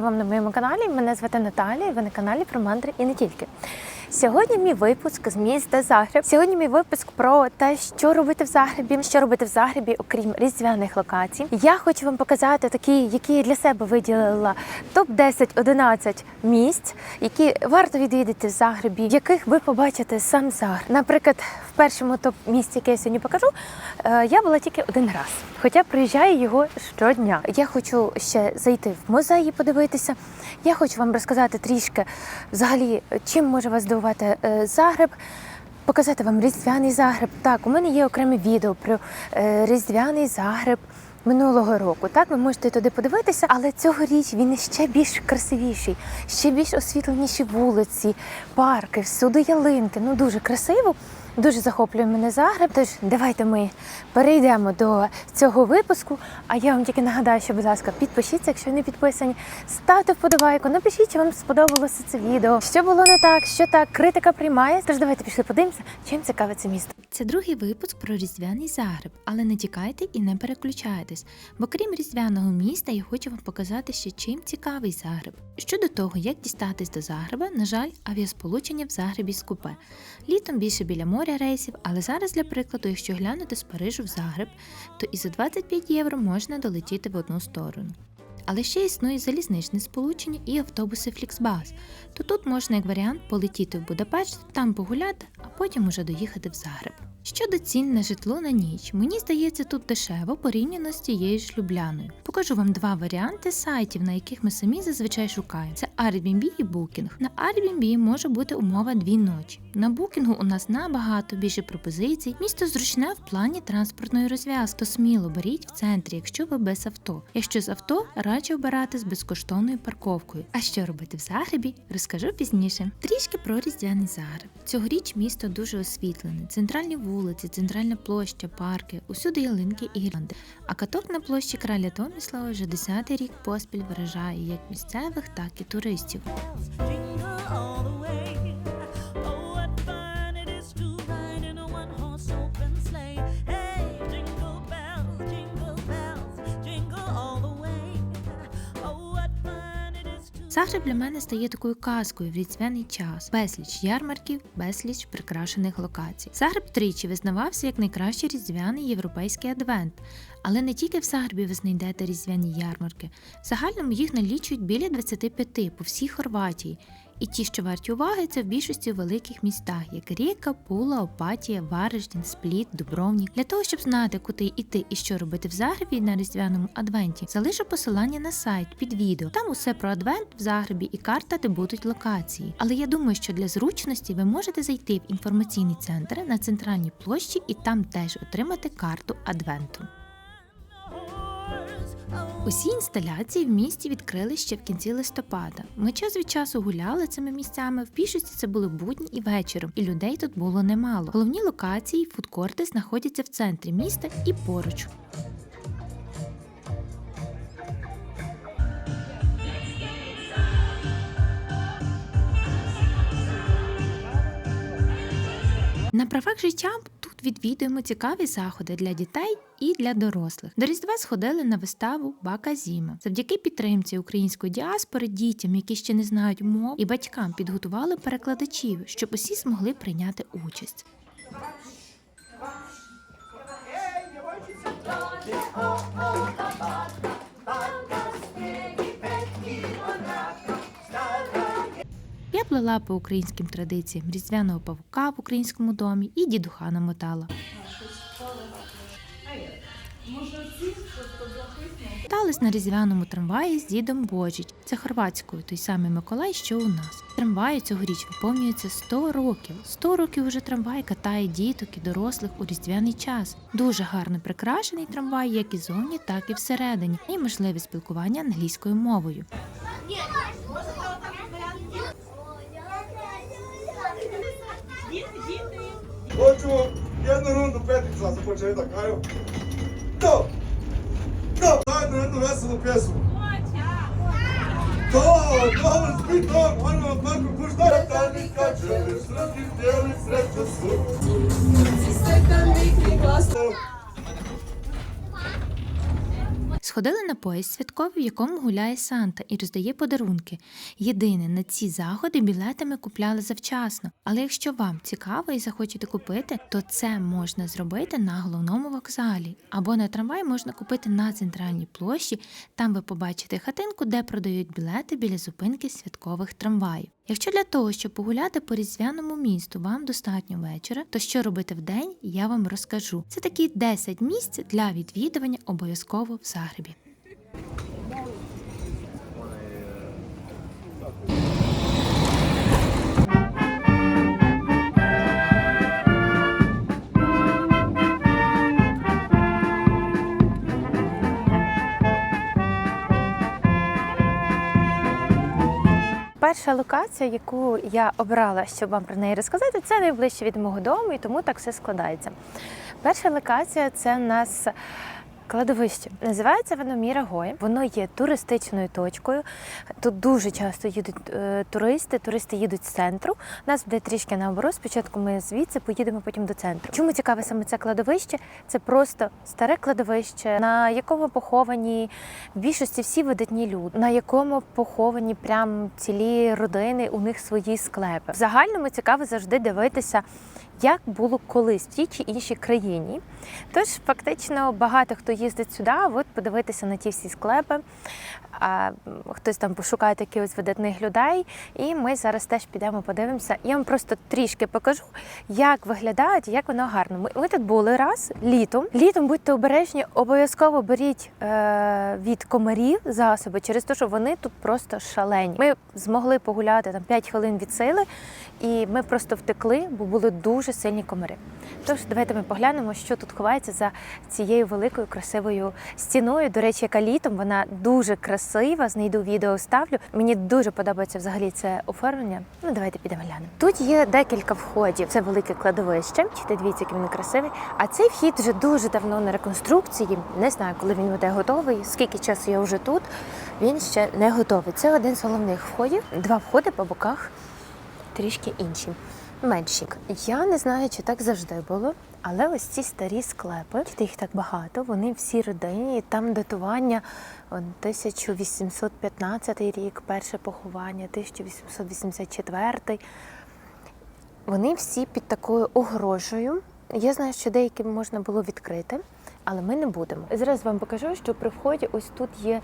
Вітання вам на моєму каналі. Мене звати Наталія. Ви на каналі про мандри і не тільки. Сьогодні мій випуск з міста Загреб. Сьогодні мій випуск про те, що робити в Загребі, що робити в Загребі, окрім різдвяних локацій. Я хочу вам показати такі, які я для себе виділила топ 10-11 місць, які варто відвідати в Загребі, в яких ви побачите сам Загреб. Наприклад, першому топ місці, яке я сьогодні покажу, е, я була тільки один раз. Хоча приїжджаю його щодня. Я хочу ще зайти в музеї, подивитися. Я хочу вам розказати трішки взагалі, чим може вас здивувати е, Загреб. Показати вам різдвяний Загреб. Так, у мене є окреме відео про е, різдвяний Загреб минулого року. Так, ви можете туди подивитися, але цьогоріч він ще більш красивіший, ще більш освітленіші вулиці, парки, всюди ялинки. Ну дуже красиво. Дуже захоплює мене Загреб. Тож давайте ми перейдемо до цього випуску. А я вам тільки нагадаю, що, будь ласка, підпишіться, якщо не підписані, ставте вподобайку, напишіть, чи вам сподобалося це відео. Що було не так, що так, критика приймає. Тож давайте пішли подивимося, чим цікаве це місто. Це другий випуск про різдвяний Загреб, але не тікайте і не переключайтесь, бо крім різдвяного міста, я хочу вам показати ще чим цікавий Загреб. Щодо того, як дістатись до Загреба, на жаль, авіасполучення в Загребі скупе. Літом більше біля моря рейсів, але зараз, для прикладу, якщо глянути з Парижу в Загреб, то і за 25 євро можна долетіти в одну сторону. Але ще існує залізничне сполучення і автобуси Фліксбас, то тут можна як варіант полетіти в Будапешт, там погуляти, а потім уже доїхати в Загреб. Щодо цін на житло на ніч, мені здається, тут дешево порівняно з тією ж Любляною. Покажу вам два варіанти сайтів, на яких ми самі зазвичай шукаємо: це Airbnb і Booking. На Airbnb може бути умова дві ночі. На Booking у нас набагато більше пропозицій. Місто зручне в плані транспортної розв'язки, то сміло беріть в центрі, якщо ви без авто. Якщо з авто, радше обирати з безкоштовною парковкою. А що робити в Загребі, розкажу пізніше. Трішки про різдвяний Загреб. Цьогоріч місто дуже освітлене. Центральні вулиці, центральна площа, парки, усюди ялинки і гірлянди. А каток на площі краля Томіслава вже 10-й рік поспіль вражає як місцевих, так і туристів. Загреб для мене стає такою казкою в різдвяний час. Безліч ярмарків, безліч прикрашених локацій. Загреб тричі визнавався як найкращий різдвяний європейський адвент. Але не тільки в Загребі ви знайдете різдвяні ярмарки. В загальному їх налічують біля 25 по всій Хорватії. І ті, що варті уваги, це в більшості великих містах, як Ріка, Пула, Опатія, Вареждін, Спліт, Дубровнік. Для того, щоб знати, куди йти і що робити в Загребі на різдвяному адвенті, залишу посилання на сайт під відео. Там усе про адвент в Загребі і карта, де будуть локації. Але я думаю, що для зручності ви можете зайти в інформаційний центр на центральній площі і там теж отримати карту адвенту. Усі інсталяції в місті відкрили ще в кінці листопада. Ми час від часу гуляли цими місцями. В більшості це були будні і вечором, і людей тут було немало. Головні локації, фудкорти знаходяться в центрі міста і поруч. На правах життя відвідуємо цікаві заходи для дітей і для дорослих. До Різдва сходили на виставу Бака Зіма. Завдяки підтримці української діаспори дітям, які ще не знають мов, і батькам підготували перекладачів, щоб усі змогли прийняти участь. Я плела по українським традиціям різдвяного павука в українському домі і дідуха намотала. Катались на різдвяному трамваї з дідом Божіч. Це хорватською, той самий Миколай, що у нас. Трамваю цьогоріч виповнюється 100 років. 100 років уже трамвай катає діток і дорослих у різдвяний час. Дуже гарно прикрашений трамвай, як і зовні, так і всередині, і можливе спілкування англійською мовою. Hoću jednu rundu petica za početak, ajmo. To! To! Zajedno jednu veselu pjesmu. To, to, svi to, moramo ono tako pušta mi kače, sreći, tijeli, sreća su. Sreći mi tanik i glasno. Ходили на поїзд святковий, в якому гуляє Санта і роздає подарунки. Єдине, на ці заходи білети ми купляли завчасно. Але якщо вам цікаво і захочете купити, то це можна зробити на головному вокзалі. Або на трамвай можна купити на центральній площі. Там ви побачите хатинку, де продають білети біля зупинки святкових трамваїв. Якщо для того, щоб погуляти по різдвяному місту, вам достатньо вечора, то що робити в день, я вам розкажу. Це такі 10 місць для відвідування обов'язково в Загребі. Перша локація, яку я обрала, щоб вам про неї розказати, це найближче від мого дому, і тому так все складається. Перша локація це у нас кладовище. Називається воно Мірагой. Воно є туристичною точкою. Тут дуже часто їдуть е, туристи. Туристи їдуть з центру. Нас буде трішки наоборот. Спочатку ми звідси поїдемо потім до центру. Чому цікаве саме це кладовище? Це просто старе кладовище, на якому поховані в більшості всі видатні люди, на якому поховані прям цілі родини, у них свої склепи. В загальному цікаво завжди дивитися, як було колись в тій чи іншій країні. Тож фактично багато хто їздить сюди, от подивитися на ті всі склепи. А, хтось там пошукає таких видатних людей, і ми зараз теж підемо подивимося. Я вам просто трішки покажу, як виглядають, як воно гарно. Ми, ми тут були раз літом. Літом будьте обережні, обов'язково беріть е, від комарів засоби через те, що вони тут просто шалені. Ми змогли погуляти там 5 хвилин від сили, і ми просто втекли, бо були дуже сильні комари. Тож давайте ми поглянемо, що тут ховається за цією великою красивою стіною. До речі, яка літом вона дуже красива. Знайду відео, ставлю. Мені дуже подобається взагалі це оформлення. Ну давайте підемо глянемо. Тут є декілька входів. Це велике кладовище. Чи дивіться, який він красивий. А цей вхід вже дуже давно на реконструкції. Не знаю, коли він буде готовий. Скільки часу я вже тут. Він ще не готовий. Це один з головних входів. Два входи по боках трішки інші, менші. Я не знаю, чи так завжди було, але ось ці старі склепи, їх так багато, вони всі родинні, там датування 1815 рік, перше поховання, 1884. Вони всі під такою огорожею. Я знаю, що деякі можна було відкрити, але ми не будемо. Зараз вам покажу, що при вході ось тут є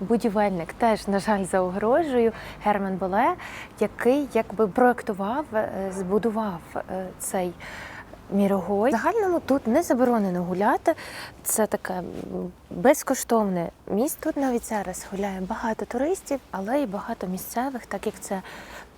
будівельник, теж, на жаль, за огорожею Герман Боле, який якби проектував, е, збудував е, цей. Мірогой. Загальному тут не заборонено гуляти. Це таке безкоштовне місце. Тут навіть зараз гуляє багато туристів, але й багато місцевих, так як це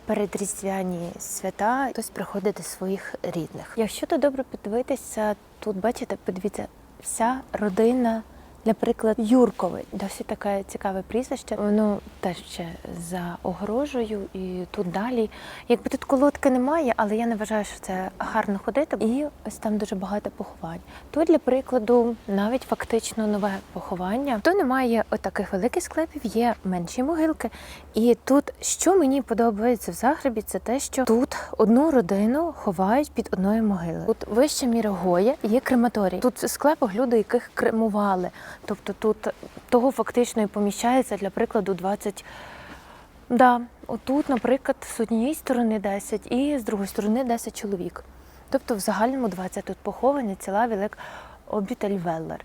передріздвяні свята, хтось приходить до своїх рідних. Якщо тут добре подивитися, тут бачите, подивіться, вся родина. Наприклад, Юрковий, досить таке цікаве прізвище. Воно теж ще за огорожею, і тут далі. Якби тут колодки немає, але я не вважаю, що це гарно ходити. І ось там дуже багато поховань. Тут, для прикладу, навіть фактично нове поховання. То немає отаких великих склепів, є менші могилки. І тут, що мені подобається в Загребі, це те, що тут одну родину ховають під одною могилою. Тут вище Мірогоє є крематорій. Тут в склепах люди, яких кремували. Тобто тут того фактично і поміщається, для прикладу, 20. Да, отут, наприклад, з однієї сторони 10 і з другої сторони 10 чоловік. Тобто в загальному 20 тут поховані ціла велик обітель-веллер.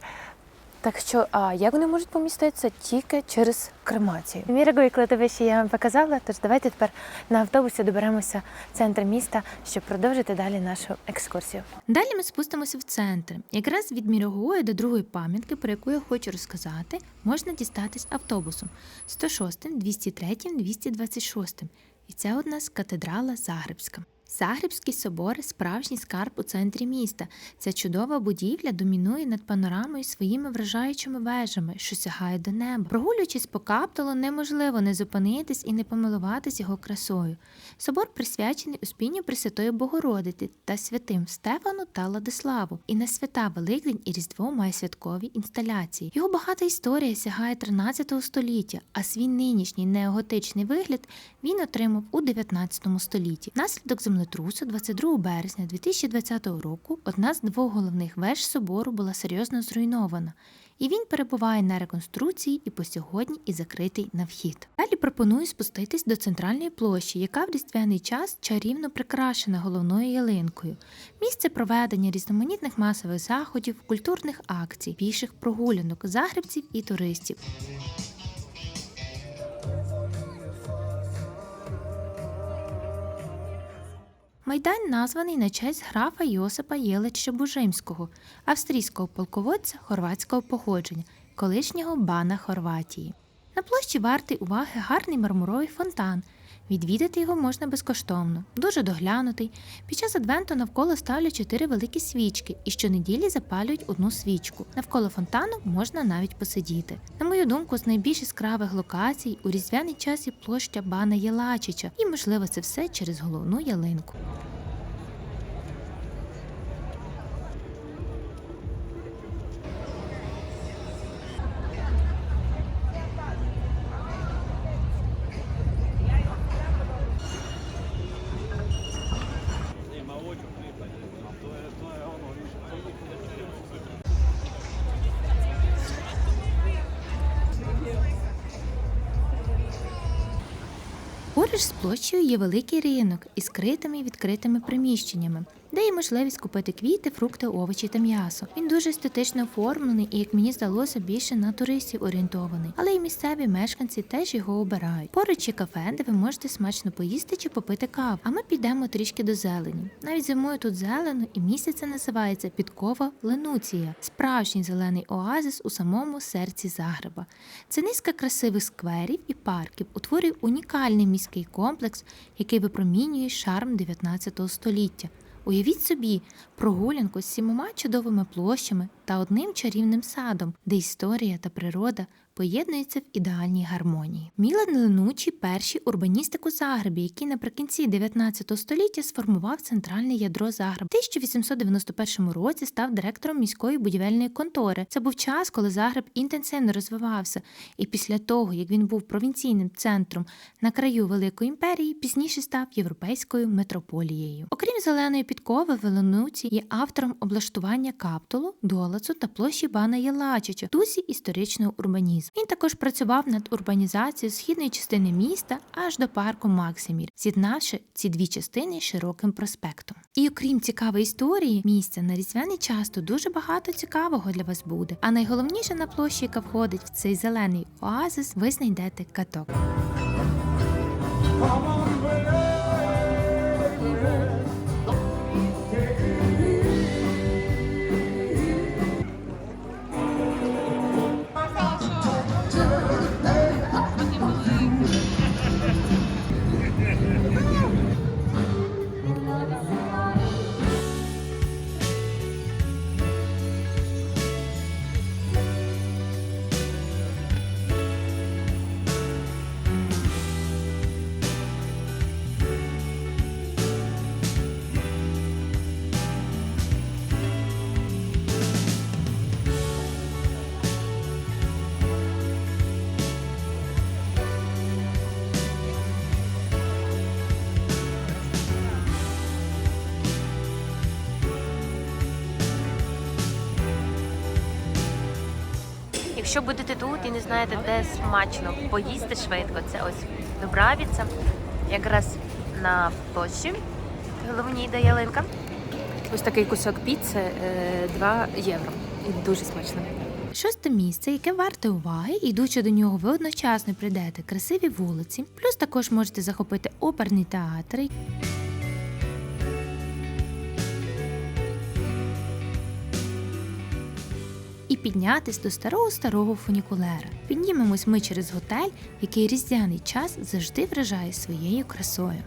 Так що, а як вони можуть поміститися тільки через кремацію? Мірагої кладовище я вам показала, тож давайте тепер на автобусі доберемося в центр міста, щоб продовжити далі нашу екскурсію. Далі ми спустимося в центр. Якраз від Мірогої до другої пам'ятки, про яку я хочу розказати, можна дістатись автобусом 106, 203, 226. І це у нас катедрала Загребська. Загребський собор справжній скарб у центрі міста. Ця чудова будівля домінує над панорамою своїми вражаючими вежами, що сягають до неба. Прогулюючись по капталу, неможливо не зупинитись і не помилуватись його красою. Собор присвячений Успінню Пресвятої Богородиці та святим Стефану та Ладиславу. І на свята Великдень і Різдво має святкові інсталяції. Його багата історія сягає 13 століття, а свій нинішній неоготичний вигляд він отримав у 19 столітті. Внаслідок землетрусу 22 березня 2020 року одна з двох головних веж собору була серйозно зруйнована. і він перебуває на реконструкції і по сьогодні і закритий на вхід. Далі пропоную спуститись до центральної площі, яка в різдвяний час чарівно прикрашена головною ялинкою. Місце проведення різноманітних масових заходів, культурних акцій, піших прогулянок, загребців і туристів. Майдан названий на честь графа Йосипа Єлича Бужимського, австрійського полководця хорватського походження, колишнього бана Хорватії. На площі вартий уваги гарний мармуровий фонтан. Відвідати його можна безкоштовно, дуже доглянутий. Під час адвенту навколо ставлять чотири великі свічки і щонеділі запалюють одну свічку. Навколо фонтану можна навіть посидіти. На мою думку, з найбільш яскравих локацій у різдвяний час є площа Бана Єлачича, і можливо це все через головну ялинку. Площею є великий ринок із критими і відкритими приміщеннями, де є можливість купити квіти, фрукти, овочі та м'ясо. Він дуже естетично оформлений і, як мені здалося, більше на туристів орієнтований. Але й місцеві мешканці теж його обирають. Поруч є кафе, де ви можете смачно поїсти чи попити каву. А ми підемо трішки до зелені. Навіть зимою тут зелено, і місяця називається Підкова Ленуція, справжній зелений оазис у самому серці Загреба. Це низка красивих скверів і парків утворює унікальний міський комплекс, який випромінює шарм 19 століття. Уявіть собі прогулянку з сімома чудовими площами та одним чарівним садом, де історія та природа поєднуються в ідеальній гармонії. Мілан Ленучі перший урбаністик у Загребі, який наприкінці 19 століття сформував центральне ядро Загреба. В 1891 році став директором міської будівельної контори. Це був час, коли Загреб інтенсивно розвивався, і після того, як він був провінційним центром на краю Великої імперії, пізніше став європейською метрополією. Окрім зеленої підкови, Веленуці є автором облаштування каптолу, долацу та площі Бана Єлачича, дусі історичного урбанізму. Він також працював над урбанізацією східної частини міста аж до парку Максимір, з'єднавши ці дві частини широким проспектом. І окрім цікавої історії, місця на різдвяний час тут дуже багато цікавого для вас буде. А найголовніше на площі, яка входить в цей зелений оазис, ви знайдете каток. Якщо будете тут і не знаєте, де смачно поїсти швидко, це ось Дубравіця, якраз на площі головній де ялинка. Ось такий кусок піци 2 євро. І дуже смачно. Шосте місце, яке варте уваги, і йдучи до нього, ви одночасно прийдете красиві вулиці, плюс також можете захопити оперний театр. Піднятись до старого старого фунікулера. Піднімемось ми через готель, який різдвяний час завжди вражає своєю красою.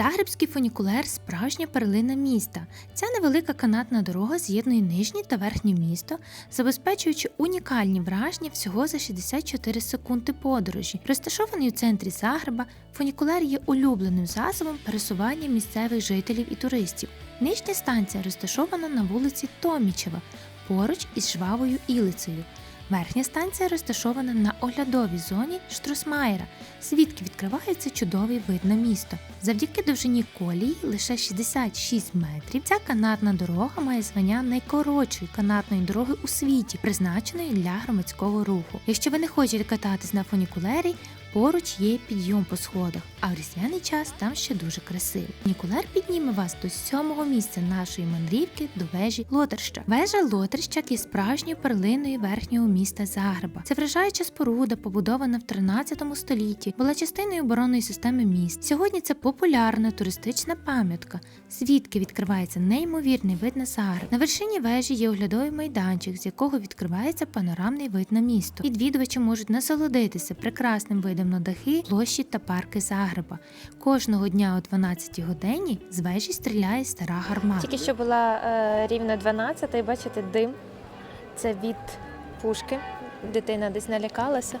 Загребський фунікулер справжня перлина міста. Ця невелика канатна дорога з'єднує нижнє та верхнє місто, забезпечуючи унікальні враження всього за 64 секунди подорожі. Розташований у центрі Загреба, фунікулер є улюбленим засобом пересування місцевих жителів і туристів. Нижня станція розташована на вулиці Томічева, поруч із жвавою Ілицею. Верхня станція розташована на оглядовій зоні Штрусмайера, звідки відкривається чудовий вид на місто. Завдяки довжині колії лише 66 метрів. Ця канатна дорога має звання найкоротшої канатної дороги у світі, призначеної для громадського руху. Якщо ви не хочете кататись на фунікулері, поруч є підйом по сходах, а в різдвяний час там ще дуже красиво. Фунікулер підніме вас до сьомого місця нашої мандрівки до вежі Лотерща. Вежа Лотерщак є справжньою перлиною верхнього міста Загреба. Це вражаюча споруда, побудована в 13 столітті, була частиною оборонної системи міст. Сьогодні це популярна туристична пам'ятка, звідки відкривається неймовірний вид на Загреб. На вершині вежі є оглядовий майданчик, з якого відкривається панорамний вид на місто. Відвідувачі можуть насолодитися прекрасним видом на дахи, площі та парки Загреба. Кожного дня о 12 годині з вежі стріляє стара гармата. Тільки що була е, рівно 12 і бачите дим. Це від пушки. Дитина десь налякалася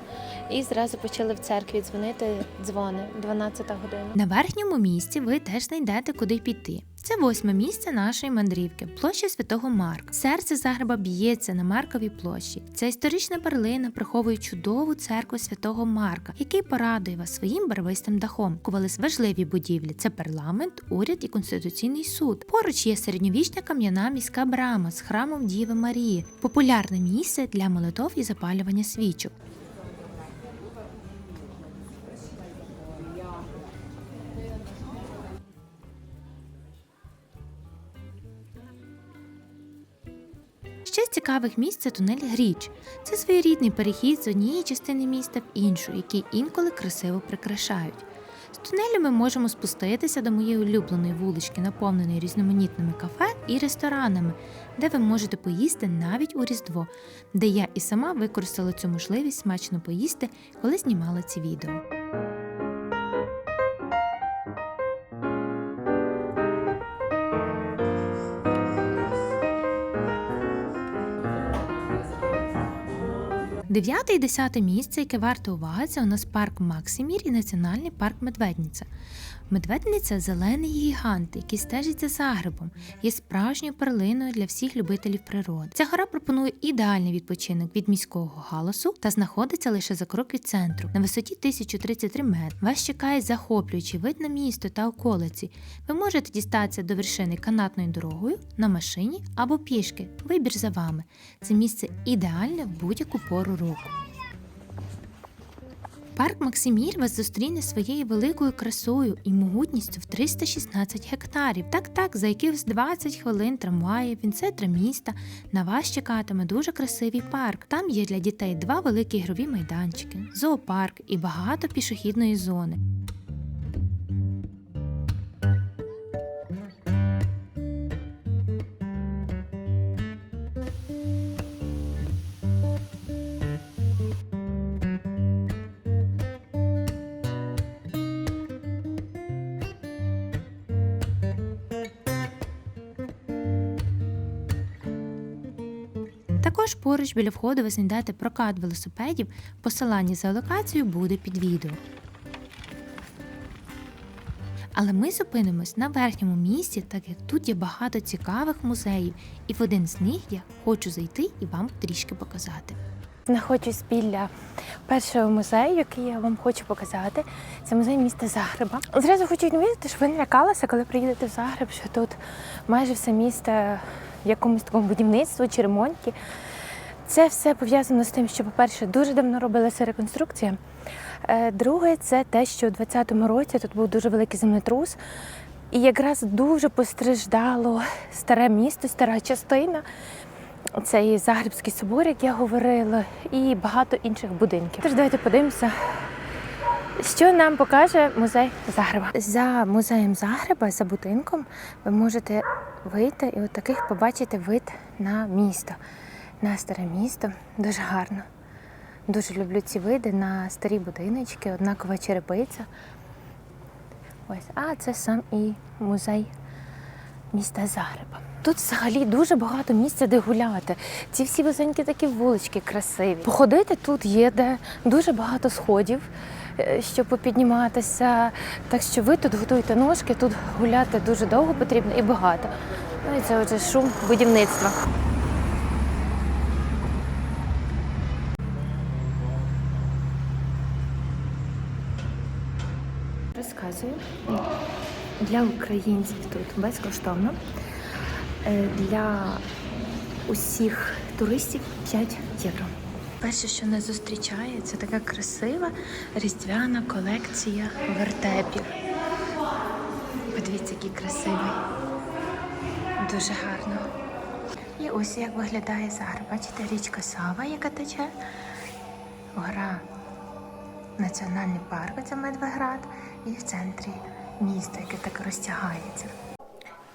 і зразу почали в церкві дзвонити дзвони 12 година. На верхньому місці ви теж знайдете куди піти. Це восьме місце нашої мандрівки, площа Святого Марка. Серце Загреба б'ється на Марковій площі. Ця історична перлина приховує чудову церкву Святого Марка, який порадує вас своїм барвистим дахом. Кувались важливі будівлі: це парламент, уряд і конституційний суд. Поруч є середньовічна кам'яна міська брама з храмом Діви Марії, популярне місце для молитов і запалювання свічок. Ще з цікавих місць це тунель Гріч. Це своєрідний перехід з однієї частини міста в іншу, який інколи красиво прикрашають. З тунелю ми можемо спуститися до моєї улюбленої вулички, наповненої різноманітними кафе і ресторанами, де ви можете поїсти навіть у Різдво, де я і сама використала цю можливість смачно поїсти, коли знімала ці відео. Дев'яте і десяте місце, яке варто уваги, це у нас парк Максимір і національний парк Медведниця. Медведниця зелений гігант, який стежить за Загребом, є справжньою перлиною для всіх любителів природи. Ця гора пропонує ідеальний відпочинок від міського галасу та знаходиться лише за крок від центру. На висоті 1033 метри вас чекає захоплюючий вид на місто та околиці. Ви можете дістатися до вершини канатною дорогою, на машині або пішки. Вибір за вами. Це місце ідеальне в будь-яку пору року. Парк Максимір вас зустріне своєю великою красою і могутністю в 316 гектарів. Так, так, за якихось 20 хвилин трамваї, він центра міста. На вас чекатиме дуже красивий парк. Там є для дітей два великі ігрові майданчики, зоопарк і багато пішохідної зони. Також поруч біля входу ви знайдете прокат велосипедів. Посилання за локацією буде під відео. Але ми зупинимось на верхньому місці, так як тут є багато цікавих музеїв, і в один з них я хочу зайти і вам трішки показати. Знаходжусь біля першого музею, який я вам хочу показати. Це музей міста Загреба. Зразу хочу відмітити, щоб ви не лякалися, коли приїдете в Загреб, що тут майже все місто в якомусь такому будівництві чи ремонті. Це все пов'язано з тим, що, по-перше, дуже давно робилася реконструкція. Е, Друге, це те, що у 2020 році тут був дуже великий землетрус, і якраз дуже постраждало старе місто, стара частина. Це і Загребський собор, як я говорила, і багато інших будинків. Тож давайте подивимося, що нам покаже музей Загреба. За музеєм Загреба, за будинком, ви можете вийти і от побачити вид на місто, на старе місто. Дуже гарно. Дуже люблю ці види на старі будиночки, однакова черепиця. Ось, а це сам і музей міста Загреба. Тут взагалі дуже багато місця, де гуляти. Ці всі висенькі такі вулички красиві. Походити тут є де дуже багато сходів, е, щоб попідніматися. Так що ви тут готуєте ножки, тут гуляти дуже довго потрібно і багато. Ну і це отже шум будівництва. Для українців тут безкоштовно. Е, Для усіх туристів 5 євро. Перше, що нас зустрічає, це така красива різдвяна колекція вертепів. Подивіться, який красивий. Дуже гарно. І ось як виглядає Загреб. Бачите, річка Сава, яка тече. Гора Національний парк, це Медвеград, і в центрі міста, яке так розтягається.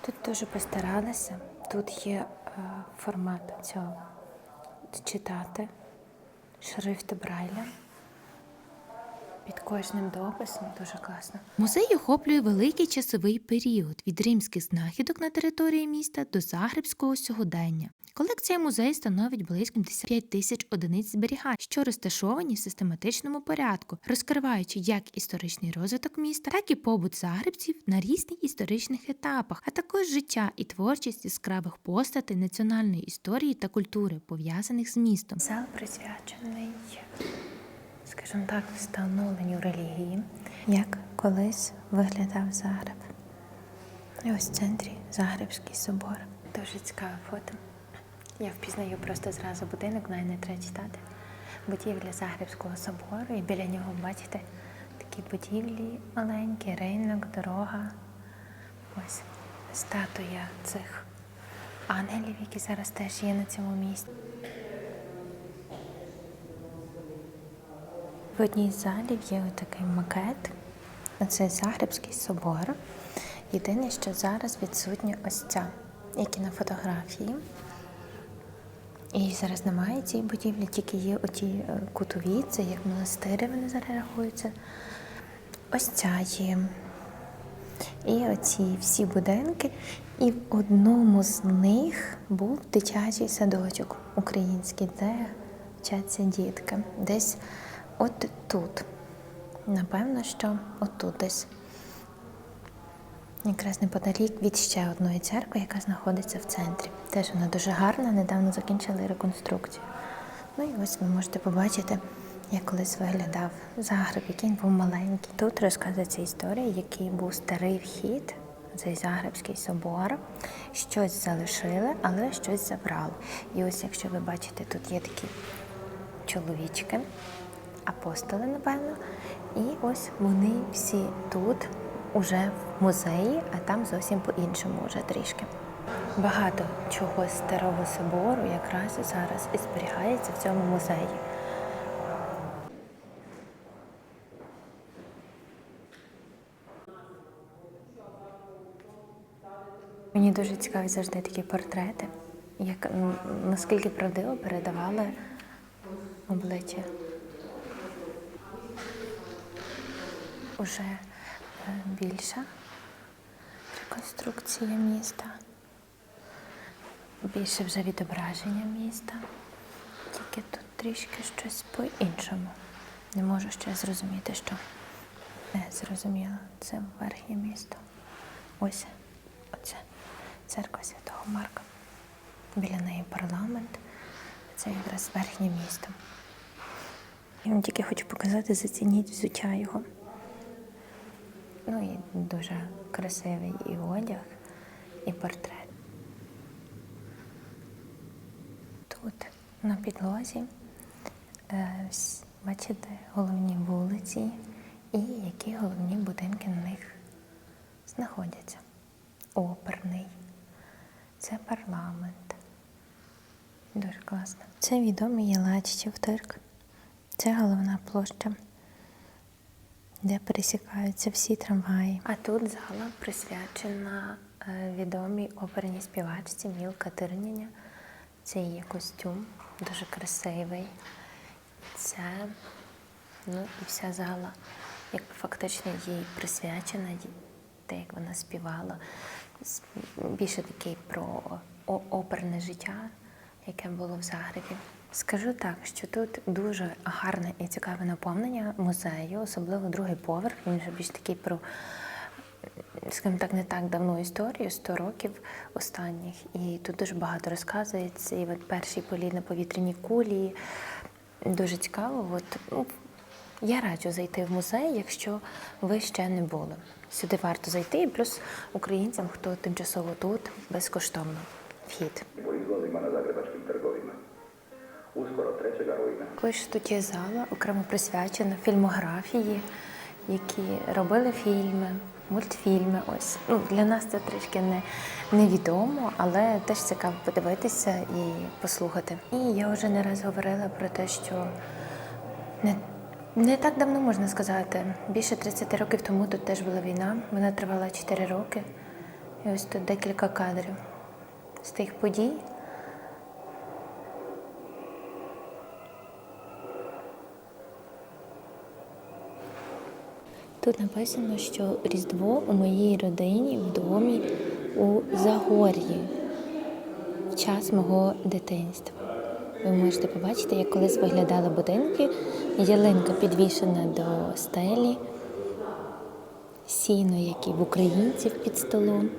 Тут дуже постаралися. Тут є е, формат цього читати, шрифт Брайля. Під кожним дописом дуже класно. Музей охоплює великий часовий період від римських знахідок на території міста до загребського сьогодення. Колекція музею становить близько 55 тисяч одиниць зберігань, що розташовані в систематичному порядку, розкриваючи як історичний розвиток міста, так і побут загребців на різних історичних етапах, а також життя і творчість яскравих постатей національної історії та культури, пов'язаних з містом. Зал присвячений, скажімо так, встановленню релігії, як колись виглядав Загреб. І ось в центрі Загребський собор. Дуже цікаве фото. Я впізнаю просто зразу будинок, навіть не треба читати. Будівля Загребського собору, і біля нього бачите такі будівлі маленькі, ринок, дорога. Ось статуя цих ангелів, які зараз теж є на цьому місці. В одній з залів є такий макет. Це Загребський собор. Єдине, що зараз відсутня ось ця, як і на фотографії. І зараз немає цієї будівлі, тільки є оті е, кутові, це як монастири вони зараз рахуються. Ось ця є. І оці всі будинки. І в одному з них був дитячий садочок український, де вчаться дітки. Десь от тут. Напевно, що отут десь. Якраз неподалік від ще одної церкви, яка знаходиться в центрі. Теж вона дуже гарна, недавно закінчили реконструкцію. Ну і ось ви можете побачити, як колись виглядав Загреб, який він був маленький. Тут розказується історія, який був старий вхід, цей Загребський собор. Щось залишили, але щось забрали. І ось, якщо ви бачите, тут є такі чоловічки, апостоли, напевно. І ось вони всі тут, уже в музеї, а там зовсім по-іншому вже трішки. Багато чого старого собору якраз зараз і зберігається в цьому музеї. Мені дуже цікаві завжди такі портрети, як наскільки правдиво передавали обличчя. Уже е, більша реконструкція міста, більше вже відображення міста. Тільки тут трішки щось по-іншому. Не можу ще зрозуміти, що не зрозуміло. Це верхнє місто. Ось оце церква Святого Марка. Біля неї парламент. Це якраз верхнє місто. Я вам тільки хочу показати, зацініть взуття його. Ну і дуже красивий і одяг, і портрет. Тут на підлозі е, бачите головні вулиці і які головні будинки на них знаходяться. Оперний. Це парламент. Дуже класно. Це відомий Єлаччів тирк. Це головна площа, де пересікаються всі трамваї. А тут зала присвячена е, відомій оперній співачці Мілка Тирніня. Це її костюм, дуже красивий. Це, ну і вся зала як фактично їй присвячена, те, як вона співала. Більше такий про оперне життя, яке було в Загребі. Скажу так, що тут дуже гарне і цікаве наповнення музею, особливо другий поверх. Він вже більш такий про скажімо так, не так давно історію, 100 років останніх. І тут дуже багато розказується. І от перший політ на повітряній кулі. Дуже цікаво. От, ну, я раджу зайти в музей, якщо ви ще не були. Сюди варто зайти, і плюс українцям, хто тимчасово тут, безкоштовно вхід. Uskoro 3. rujna Також тут є зала, окремо присвячена фільмографії, які робили фільми, мультфільми. Ось ну для нас це трішки не невідомо, але теж цікаво подивитися і послухати. І я вже не раз говорила про те, що не, не так давно можна сказати. Більше 30 років тому тут теж була війна. Вона тривала 4 роки. І ось тут декілька кадрів з тих подій. Тут написано, що Різдво у моїй родині в домі у Загор'ї в час мого дитинства. Ви можете побачити, як колись виглядали будинки, ялинка підвішена до стелі, сіно, як і в українців під столом.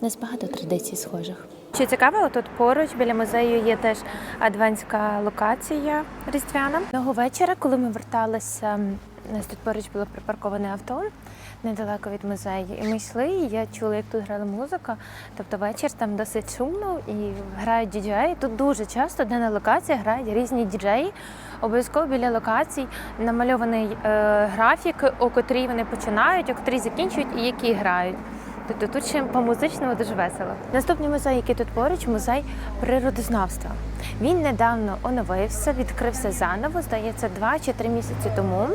У нас багато традицій схожих. Що цікаво, тут поруч біля музею є теж адвентська локація різдвяна. Одного вечора, коли ми верталися, у нас тут поруч було припарковане авто недалеко від музею. І ми йшли, і я чула, як тут грала музика. Тобто вечір там досить шумно і грають діджеї. Тут дуже часто, де на локації грають різні діджеї. Обов'язково біля локацій намальований е, графік, у котрій вони починають, у котрій закінчують і які грають. Тобто тут ще по музичному дуже весело. Наступний музей, який тут поруч, музей природознавства. Він недавно оновився, відкрився заново, здається, два чи три місяці тому.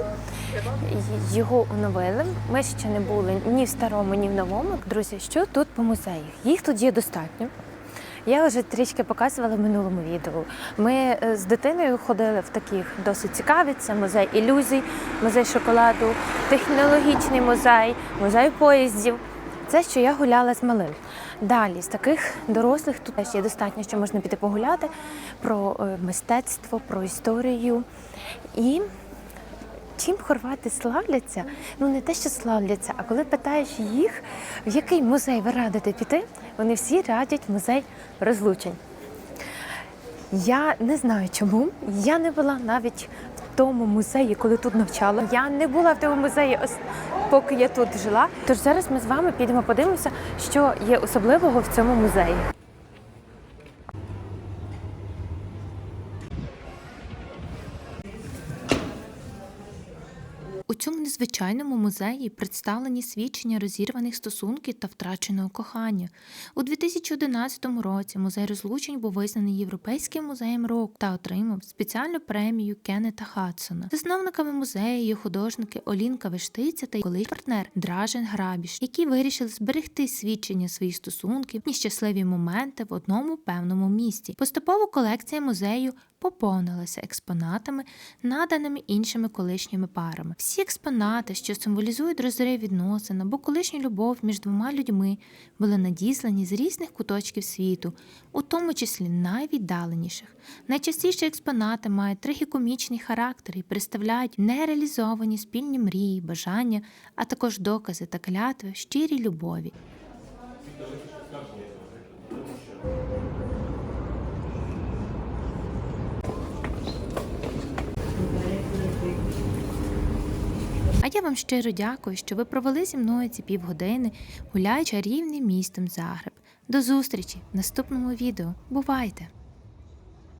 Його оновили. Ми ще не були ні в старому, ні в новому. Друзі, що тут по музеях? Їх тут є достатньо. Я вже трішки показувала в минулому відео. Ми е, з дитиною ходили в таких досить цікаві. Це музей ілюзій, музей шоколаду, технологічний музей, музей поїздів. Це що я гуляла з малим. Далі з таких дорослих тут теж є достатньо, що можна піти погуляти про е, мистецтво, про історію. І чим хорвати славляться? Ну не те, що славляться, а коли питаєш їх, в який музей ви радите піти, вони всі радять музей розлучень. Я не знаю чому. Я не була навіть в тому музеї, коли тут навчала. Я не була в тому музеї, поки я тут жила. Тож зараз ми з вами підемо подивимося, що є особливого в цьому музеї. Цьому незвичайному музеї представлені свідчення розірваних стосунків та втраченого кохання. У 2011 році музей розлучень був визнаний Європейським музеєм року та отримав спеціальну премію Кеннета Хадсона. Засновниками музею є художники Олінка Вештиця та колишній партнер Дражен Грабіш, які вирішили зберегти свідчення своїх стосунків і щасливі моменти в одному певному місці. Поступово колекція музею поповнилася експонатами, наданими іншими колишніми парами. Всі експонати, що символізують розрив відносин або колишню любов між двома людьми, були надіслані з різних куточків світу, у тому числі найвіддаленіших. Найчастіше експонати мають трагікомічний характер і представляють нереалізовані спільні мрії, бажання, а також докази та клятви щирій любові. А я вам щиро дякую, що ви провели зі мною ці півгодини, гуляючи рівним містом Загреб. До зустрічі в наступному відео. Бувайте!